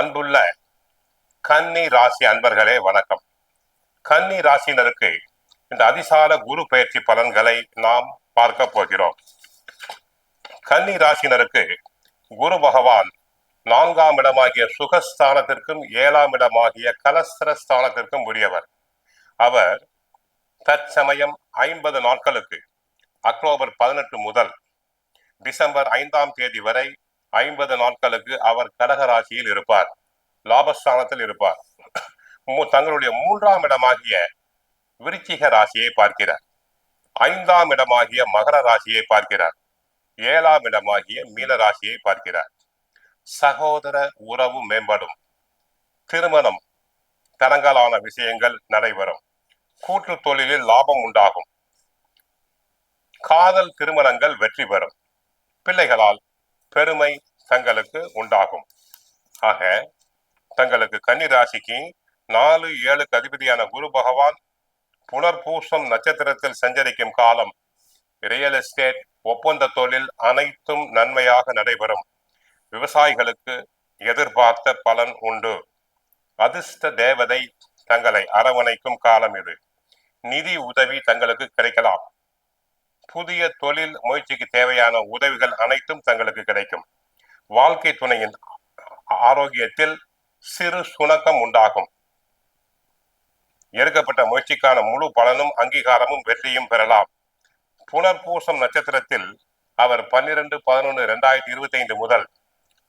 அன்புள்ள கன்னி ராசி அன்பர்களே வணக்கம். கன்னி ராசியினருக்கு இந்த அதிசால குரு பயிற்சி பலன்களை நாம் பார்க்க போகிறோம். கன்னி ராசினருக்கு குரு பகவான் நான்காம் இடமாகிய சுகஸ்தானத்திற்கும் ஏழாம் இடமாகிய கலஸ்திரஸ்தானத்திற்கும் உரியவர். அவர் தற்சமயம் ஐம்பது நாட்களுக்கு அக்டோபர் பதினெட்டு முதல் டிசம்பர் ஐந்தாம் தேதி வரை ஐம்பது நாட்களுக்கு அவர் கடக ராசியில் இருப்பார். லாபஸ்தானத்தில் இருப்பார். தங்களுடைய மூன்றாம் இடமாகிய விருச்சிக ராசியை பார்க்கிறார். ஐந்தாம் இடமாகிய மகர ராசியை பார்க்கிறார். ஏழாம் இடமாகிய மீன ராசியை பார்க்கிறார். சகோதர உறவு மேம்படும். திருமணம் தடங்கலான விஷயங்கள் நடைபெறும். கூட்டு தொழிலில் லாபம் உண்டாகும். காதல் திருமணங்கள் வெற்றி பெறும். பிள்ளைகளால் பெருமை தங்களுக்கு உண்டாகும். ஆக தங்களுக்கு கன்னி ராசிக்கு நாலு ஏழுக்கு அதிபதியான குரு பகவான் புனர்பூசம் நட்சத்திரத்தில் சஞ்சரிக்கும் காலம். ரியல் எஸ்டேட் ஒப்பந்த தொழில் அனைத்தும் நன்மையாக நடைபெறும். விவசாயிகளுக்கு எதிர்பார்த்த பலன் உண்டு. அதிர்ஷ்ட தேவதை தங்களை அரவணைக்கும் காலம் இது. நிதி உதவி தங்களுக்கு கிடைக்கலாம். புதிய தொழில் முயற்சிக்கு தேவையான உதவிகள் அனைத்தும் தங்களுக்கு கிடைக்கும். வாழ்க்கை துணையின் ஆரோக்கியத்தில் சிறு சுணக்கம் உண்டாகும். எடுக்கப்பட்ட முயற்சிக்கான முழு பலனும் அங்கீகாரமும் வெற்றியும் பெறலாம். புனர்பூசம் நட்சத்திரத்தில் அவர் பன்னிரண்டு பதினொன்று ரெண்டாயிரத்தி இருபத்தி ஐந்து முதல்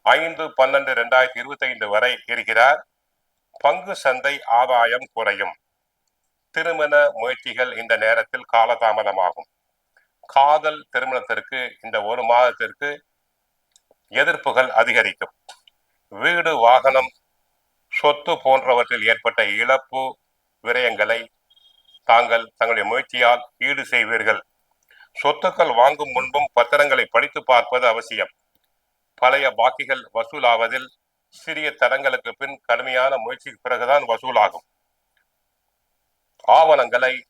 ஐந்து பன்னெண்டு ரெண்டாயிரத்தி இருபத்தி ஐந்து வரை இருக்கிறார். பங்கு சந்தை ஆதாயம் குறையும். திருமண முயற்சிகள் இந்த நேரத்தில் காலதாமதமாகும். காதல் திருமணத்திற்கு இந்த ஒரு மாதத்திற்கு எதிர்ப்புகள் அதிகரிக்கும். வீடு வாகனம் சொத்து போன்றவற்றில் ஏற்பட்ட இழப்பு விரயங்களை தாங்கள் தங்களுடைய முயற்சியால் ஈடு செய்வீர்கள். சொத்துக்கள் வாங்கும் முன்பும் பத்திரங்களை படித்து பார்ப்பது அவசியம். பழைய பாக்கிகள் வசூலாவதில் சிறிய தடங்களுக்கு பின் கடுமையான முயற்சிக்கு பிறகுதான் வசூலாகும். ஆவணங்களை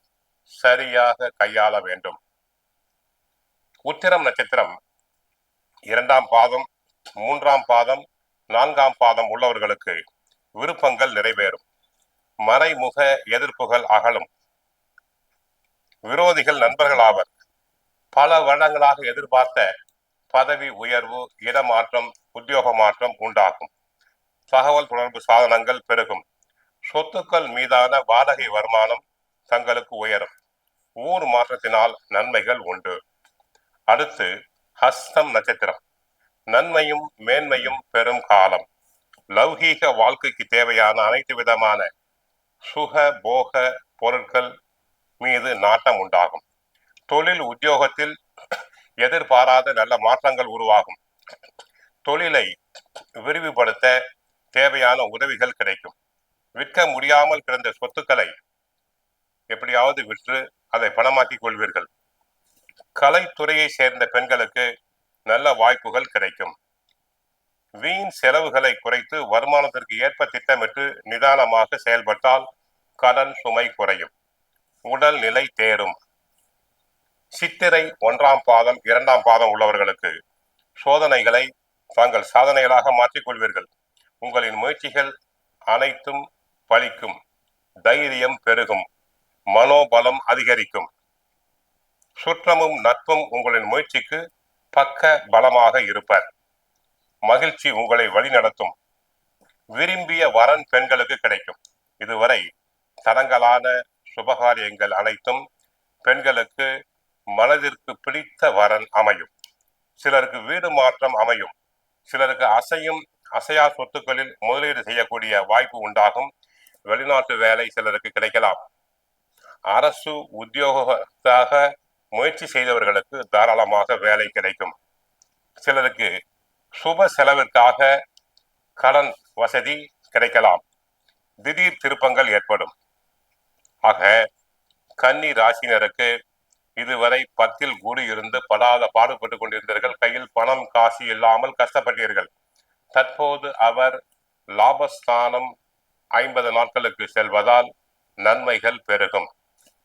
சரியாக கையாள வேண்டும். உத்திரம் நட்சத்திரம். இரண்டாம் பாதம் மூன்றாம் பாதம் நான்காம் பாதம் உள்ளவர்களுக்கு விருப்பங்கள் நிறைவேறும். மறைமுக எதிர்ப்புகள் அகலும். விரோதிகள் நண்பர்கள் ஆவர். பல வருடங்களாக எதிர்பார்த்த பதவி உயர்வு இடமாற்றம் உத்தியோக மாற்றம் உண்டாகும். தகவல் தொடர்பு சாதனங்கள் பெருகும். சொத்துக்கள் மீதான வாடகை வருமானம் தங்களுக்கு உயரும். ஊர் மாற்றத்தினால் நன்மைகள் உண்டு. அடுத்து ஹஸ்தம் நட்சத்திரம். நன்மையும் மேன்மையும் பெரும் காலம். லௌகீக வாழ்க்கைக்கு தேவையான அனைத்து விதமான சுக போக பொருட்கள் மீது நாட்டம் உண்டாகும். தொழில் உத்தியோகத்தில் எதிர்பாராத நல்ல மாற்றங்கள் உருவாகும். தொழிலை விரிவுபடுத்த தேவையான உதவிகள் கிடைக்கும். விற்க முடியாமல் கிடந்த சொத்துக்களை எப்படியாவது விற்று அதை பணமாக்கிக் கொள்வீர்கள். கலைத்துறையை சேர்ந்த பெண்களுக்கு நல்ல வாய்ப்புகள் கிடைக்கும். வீண் செலவுகளை குறைத்து வருமானத்திற்கு ஏற்ப திட்டமிட்டு நிதானமாக செயல்பட்டால் கடன் சுமை குறையும். உடல் நிலை தேரும். சித்திரை ஒன்றாம் பாதம் இரண்டாம் பாதம் உள்ளவர்களுக்கு சோதனைகளை தாங்கள் சாதனைகளாக மாற்றிக்கொள்வீர்கள். உங்களின் முயற்சிகள் அனைத்தும் பலிக்கும் தைரியம் பெருகும். மனோபலம் அதிகரிக்கும். சுற்றமும் நட்பும் உங்களின் முயற்சிக்கு பக்க பலமாக இருப்பர். மகிழ்ச்சி உங்களை வழிநடத்தும் விரும்பிய வரன் பெண்களுக்கு கிடைக்கும். இதுவரை தடங்களான சுபகாரியங்கள் அனைத்தும் பெண்களுக்கு மனதிற்கு பிடித்த வரன் அமையும். சிலருக்கு வீடு மாற்றம் அமையும். சிலருக்கு அசையும் அசையா சொத்துக்களில் முதலீடு செய்யக்கூடிய வாய்ப்பு உண்டாகும். வெளிநாட்டு வேலை சிலருக்கு கிடைக்கலாம். அரசு உத்தியோகத்தாக முயற்சி செய்தவர்களுக்கு தாராளமாக வேலை கிடைக்கும். சிலருக்கு சுப செலவிற்காக கடன் வசதி கிடைக்கலாம். திடீர் திருப்பங்கள் ஏற்படும். ஆக கன்னி ராசினருக்கு இதுவரை பத்தில் குரு இருந்து படாத பாடுபட்டு கொண்டிருந்தீர்கள். கையில் பணம் காசு இல்லாமல் கஷ்டப்பட்டீர்கள். தற்போது அவர் லாபஸ்தானம் ஐம்பது நாட்களுக்கு செல்வதால் நன்மைகள் பெருகும்.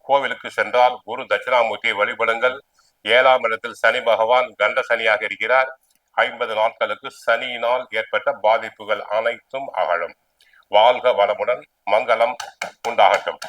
கோவிலுக்கு சென்றால் குரு தட்சிணாமூர்த்தியை வழிபடுங்கள். ஏழாம் இடத்தில் சனி பகவான் கண்ட சனியாக இருக்கிறார். ஐம்பது நாட்களுக்கு சனியினால் ஏற்பட்ட பாதிப்புகள் அனைத்தும் அகழும் வாழ்க வளமுடன் மங்களம் உண்டாகட்டும்.